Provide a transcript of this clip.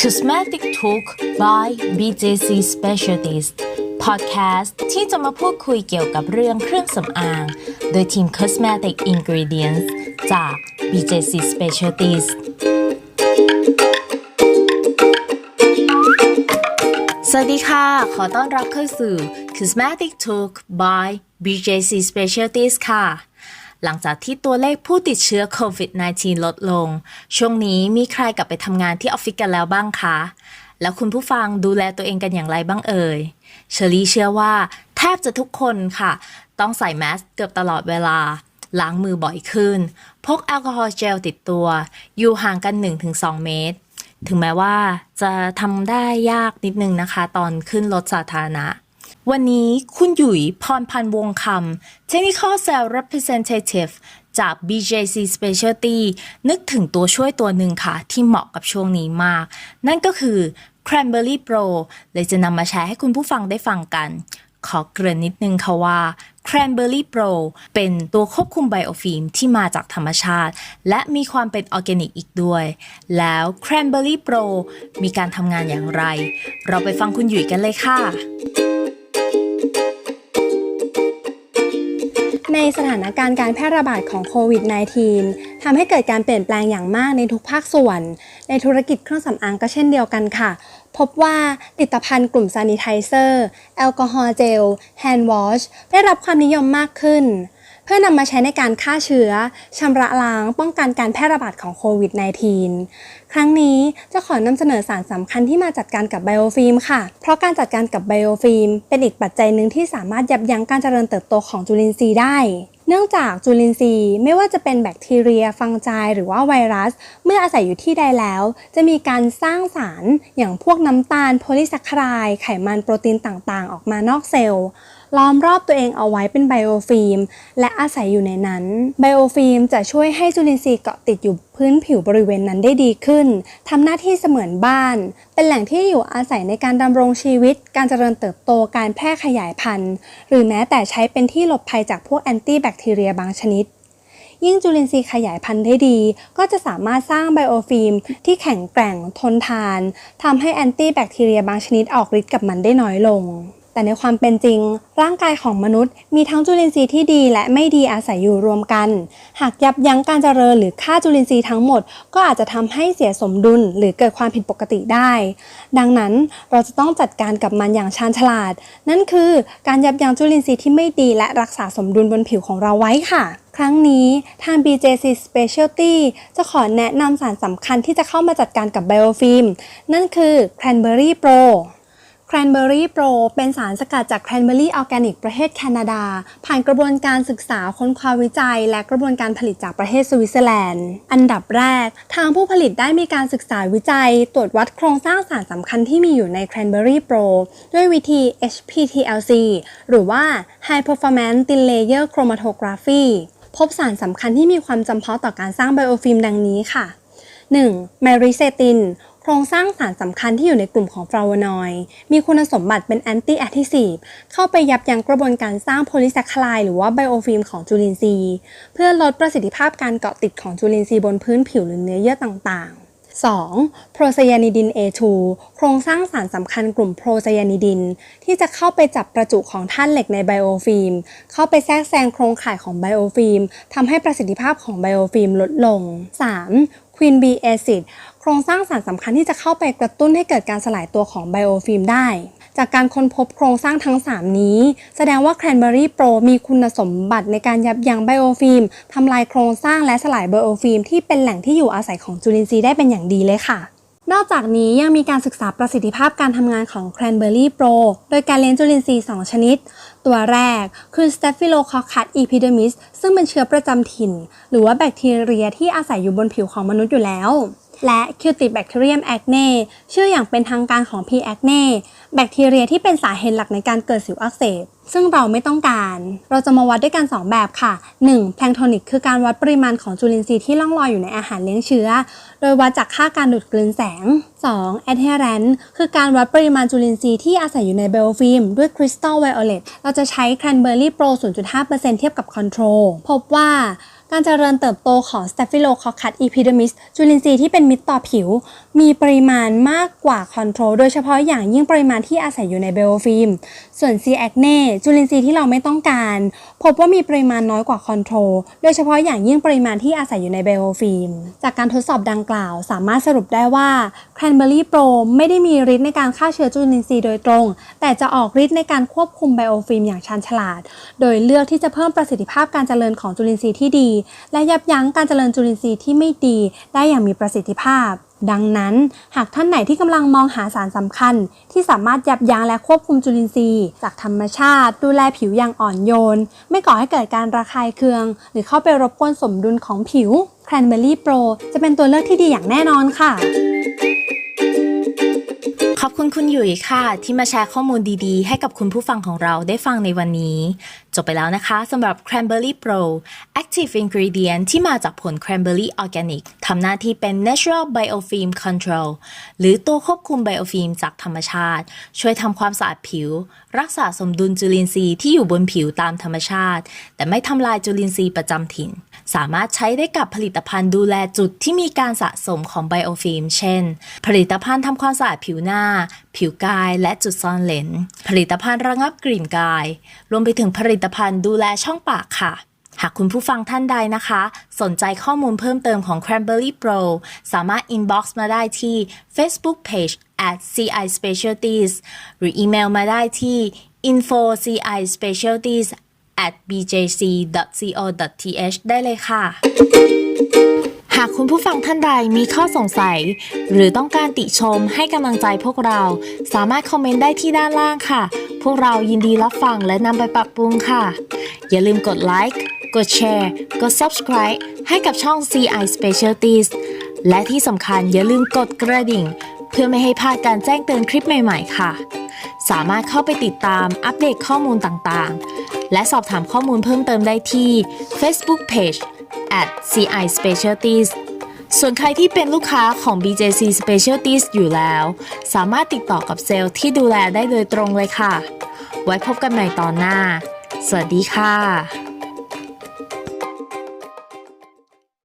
Cosmetic Talk by BJC Specialties Podcast ที่จะมาพูดคุยเกี่ยวกับเรื่องเครื่องสำอาง โดยทีม Cosmetic Ingredients จาก BJC Specialties สวัสดีค่ะ ขอต้อนรับเข้าสู่ Cosmetic Talk by BJC Specialties ค่ะ หลังจากที่ตัวเลขผู้ติดเชื้อโควิด -19 ลดลง ช่วงนี้มีใครกลับไปทำงานที่ออฟฟิศกันแล้วบ้างคะ แล้วคุณผู้ฟังดูแลตัวเองกันอย่างไรบ้างเอ่ย เชอรี่เชื่อว่า แทบจะทุกคนค่ะ ต้องใส่แมสเกือบตลอดเวลา ล้างมือบ่อยขึ้น พกแอลกอฮอล์เจลติดตัว อยู่ห่างกัน 1-2 เมตร ถึงแม้ว่าจะทำได้ยากนิดนึงนะคะ ตอนขึ้นรถสาธารณะ วันนี้คุณหยุยพรพันธ์วงคำ Technical Sales Representative จาก BJC Specialty นึกถึงตัวช่วยตัวหนึ่งค่ะ ที่เหมาะกับช่วงนี้มาก นั่นก็คือ Cranberry Pro เลยจะนำมาแชร์ให้คุณผู้ฟังได้ฟังกัน ขอเกริ่นนิดนึงค่ะว่า Cranberry Pro เป็นตัวควบคุมไบโอฟิล์มที่มาจากธรรมชาติ และมีความเป็นออร์แกนิกอีกด้วย แล้ว Cranberry Pro มีการทำงานอย่างไร เราไปฟังคุณหยุยกันเลยค่ะ ในสถานการณ์การแพร่ระบาดของโควิด -19 ทำให้เกิดการเปลี่ยนแปลงอย่างมากในทุกภาคส่วน ในธุรกิจเครื่องสำอางก็เช่นเดียวกันค่ะ พบว่าผลิตภัณฑ์กลุ่มซานิไทเซอร์ แอลกอฮอล์เจล แฮนด์วอช ได้รับความนิยมมากขึ้น พื่อนำมาใช้ในการฆ่าเชื้อชำระล้างป้องกันการแพร่ระบาดของโควิด -19 ครั้งนี้จะขอนำเสนอสารสำคัญที่มาจัดการกับไบโอฟิล์มค่ะ เพราะการจัดการกับไบโอฟิล์มเป็นอีกปัจจัยหนึ่งที่สามารถยับยั้งการเจริญเติบโตของจุลินทรีย์ได้ เนื่องจากจุลินทรีย์ไม่ว่าจะเป็นแบคทีเรีย ฟังไจหรือว่าไวรัส เมื่ออาศัยอยู่ที่ใดแล้ว จะมีการสร้างสารอย่างพวกน้ำตาล โพลีแซคคารายไขมันโปรตีนต่างๆ ออกมานอกเซลล์ ล้อมรอบตัวเองเอาไว้เป็นไบโอฟิล์มและอาศัยอยู่ในนั้น ไบโอฟิล์มจะช่วยให้จุลินทรีย์เกาะติดอยู่พื้นผิวบริเวณนั้นได้ดีขึ้น ทำหน้าที่เสมือนบ้าน เป็นแหล่งที่อยู่อาศัยในการดำรงชีวิต การเจริญเติบโต การแพร่ขยายพันธุ์ หรือแม้แต่ใช้เป็นที่หลบภัยจากพวกแอนตี้แบคทีเรียบางชนิดยิ่งจุลินทรีย์ขยายพันธุ์ได้ดี ก็จะสามารถสร้างไบโอฟิล์มที่แข็งแกร่งทนทานทำให้แอนตี้แบคทีเรียบางชนิดออกฤทธิ์กับมันได้น้อยลง แต่ในความเป็นจริง ร่างกายของมนุษย์ มีทั้งจุลินทรีย์ที่ดีและไม่ดีอาศัยอยู่รวมกัน หากยับยั้งการเจริญหรือฆ่าจุลินทรีย์ทั้งหมด ก็อาจจะทำให้เสียสมดุลหรือเกิดความผิดปกติได้ ดังนั้นเราจะต้องจัดการกับมันอย่างชาญฉลาด นั่นคือการยับยั้งจุลินทรีย์ที่ไม่ดีและรักษาสมดุลบนผิวของเราไว้ค่ะครั้งนี้ทาง BJC Specialty จะขอแนะนำสารสำคัญที่จะเข้ามาจัดการกับไบโอฟิล์มนั่นคือ Cranberry Pro Cranberry Pro เป็นสารสกัดจาก Cranberry Organic ประเทศแคนาดา ผ่านกระบวนการศึกษาค้นคว้าวิจัย และกระบวนการผลิตจากประเทศสวิตเซอร์แลนด์ อันดับแรก ทางผู้ผลิตได้มีการศึกษาวิจัย ตรวจวัดโครงสร้างสารสำคัญที่มีอยู่ใน Cranberry Pro ด้วยวิธี HPTLC หรือว่า High Performance Thin Layer Chromatography พบสารสำคัญที่มีความจำเพาะต่อการสร้างไบโอฟิล์มดังนี้ค่ะ 1. แมริเซติน รงสร้างสารสำคัญที่อยู่ในกลุ่มของฟลาโวนอยด์มีคุณสมบัติเป็นแอนตี้แอทิซีฟเข้าไปยับยั้งกระบวนการสร้างโพลีแซคคารายหรือว่าไบโอฟิล์มของจุลินทรีย์เพื่อลดประสิทธิภาพการเกาะติดของจุลินทรีย์บนพื้นผิวหรือเนื้อเยื่อต่างๆ 2. โปรไซยานิดิน A2 โครงสร้างสารสำคัญกลุ่มโปรไซยานิดิน ที่จะเข้าไปจับประจุของธาตุเหล็กในไบโอฟิล์ม เข้าไปแทรกแซงโครงข่ายของไบโอฟิล์มทำให้ประสิทธิภาพของไบโอฟิล์มลดลง 3. Queen B acid โรงสร้างสารสำคัญที่จะเข้าไปกระตุ้นให้เกิดการสลายตัวของไบโอฟิล์มได้ จากการค้นพบโครงสร้างทั้ง 3 นี้ แสดงว่า Cranberry Pro มีคุณสมบัติในการยับยั้งไบโอฟิล์มทำลายโครงสร้างและสลายไบโอฟิล์มที่เป็นแหล่งที่อยู่อาศัยของจุลินทรีย์ได้เป็นอย่างดีเลยค่ะนอกจากนี้ยังมีการศึกษาประสิทธิภาพการทำงานของ Cranberry Pro โดยการเลี้ยงจุลินทรีย์ 2 ชนิด ตัวแรกคือ Staphylococcus epidermis ซึ่งเป็นเชื้อประจำถิ่น หรือว่าแบคทีเรียที่อาศัยอยู่บนผิวของมนุษย์อยู่แล้ว และ Cutibacterium acne ชื่ออย่างเป็นทางการของ P. acne แบคทีเรียที่เป็นสาเหตุหลักในการเกิดสิวอักเสบ ซึ่งเราไม่ต้องการ เราจะมาวัดด้วยกัน 2 แบบค่ะ 1. แพลงโทนิกคือการวัดปริมาณของจุลินทรีย์ที่ล่องลอยอยู่ในอาหารเลี้ยงเชื้อ โดยวัดจากค่าการดูดกลืนแสง 2. adherent คือการวัดปริมาณจุลินทรีย์ที่อาศัยอยู่ในไบโอฟิล์มด้วยคริสตัลไวโอเลตเราจะใช้ Cranberry Pro 0.5%เทียบกับ Control พบว่า การเจริญเติบโตของ Staphylococcus epidermis จุลินทรีย์ที่เป็นมิตรต่อผิว มีปริมาณมากกว่าคอนโทรลโดยเฉพาะอย่างยิ่งปริมาณที่อาศัยอยู่ในเบลฟิล์ม ส่วน C. acne จุลินทรีย์ที่เราไม่ต้องการ พบว่ามีปริมาณน้อยกว่าคอนโทรลโดยเฉพาะอย่างยิ่งปริมาณที่อาศัยอยู่ในเบลฟิล์มจากการทดสอบดังกล่าว สามารถสรุปได้ว่า Cranberry Pro ไม่ได้มีฤทธิ์ในการฆ่าเชื้อจุลินทรีย์โดยตรง แต่จะออกฤทธิ์ในการควบคุมไบโอฟิล์มอย่างชาญฉลาด โดยเลือกที่จะเพิ่มประสิทธิภาพการเจริญของจุลินทรีย์ที่ดี และยับยั้งการเจริญจุลินทรีย์ที่ไม่ดี ได้อย่างมีประสิทธิภาพ ดังนั้น หากท่านไหนที่กำลังมองหาสารสำคัญ ที่สามารถยับยั้งและควบคุมจุลินทรีย์ จากธรรมชาติ ดูแลผิวอย่างอ่อนโยน ไม่ก่อให้เกิดการระคายเคือง หรือเข้าไปรบกวนสมดุลของผิว Cranberry Pro จะเป็นตัวเลือกที่ดีอย่างแน่นอนค่ะ คุณคุณหยุยค่ะ ที่มาแชร์ข้อมูลดีๆ ให้กับคุณผู้ฟังของเราได้ฟังในวันนี้ จบไปแล้วนะคะสำหรับ Cranberry Pro Active Ingredient ที่มาจากผล Cranberry Organic ทำหน้าที่เป็น Natural Biofilm Control หรือตัวควบคุมไบโอฟิล์มจากธรรมชาติ ช่วยทำความสะอาดผิว รักษาสมดุลจุลินทรีย์ที่อยู่บนผิวตามธรรมชาติ แต่ไม่ทำลายจุลินทรีย์ประจำถิ่น สามารถใช้ได้กับผลิตภัณฑ์ดูแลจุดที่มีการสะสมของไบโอฟิล์ม เช่น ผลิตภัณฑ์ทำความสะอาดผิวหน้า ผิวกายและจุดซ่อนเลน ผลิตภัณฑ์ระงับกลิ่นกาย รวมไปถึงผลิตภัณฑ์ดูแลช่องปากค่ะหากคุณผู้ฟังท่านใดนะคะ สนใจข้อมูลเพิ่มเติมของ Cranberry Pro สามารถ inbox มาได้ที่ Facebook page at CI Specialties หรืออีเมลมาได้ที่ info CI Specialties at bjc.co.th ได้เลยค่ะ หากคุณผู้ฟังท่านใดมีข้อสงสัย หรือต้องการติชมให้กำลังใจพวกเรา สามารถคอมเมนต์ได้ที่ด้านล่างค่ะ พวกเรายินดีรับฟังและนำไปปรับปรุงค่ะ อย่าลืมกดไลค์กดแชร์ กด subscribe ให้กับช่อง CI Specialties และที่สำคัญอย่าลืมกดกระดิ่ง เพื่อไม่ให้พลาดการแจ้งเตือนคลิปใหม่ ๆ ค่ะ สามารถเข้าไปติดตามอัปเดตข้อมูลต่างๆ และสอบถามข้อมูลเพิ่มเติมได้ที่ Facebook Page at CI Specialties ส่วนใครที่เป็นลูกค้าของ BJC Specialties อยู่แล้ว สามารถติดต่อกับเซลล์ที่ดูแลได้โดยตรงเลยค่ะ ไว้พบกันใหม่ตอนหน้า สวัสดีค่ะ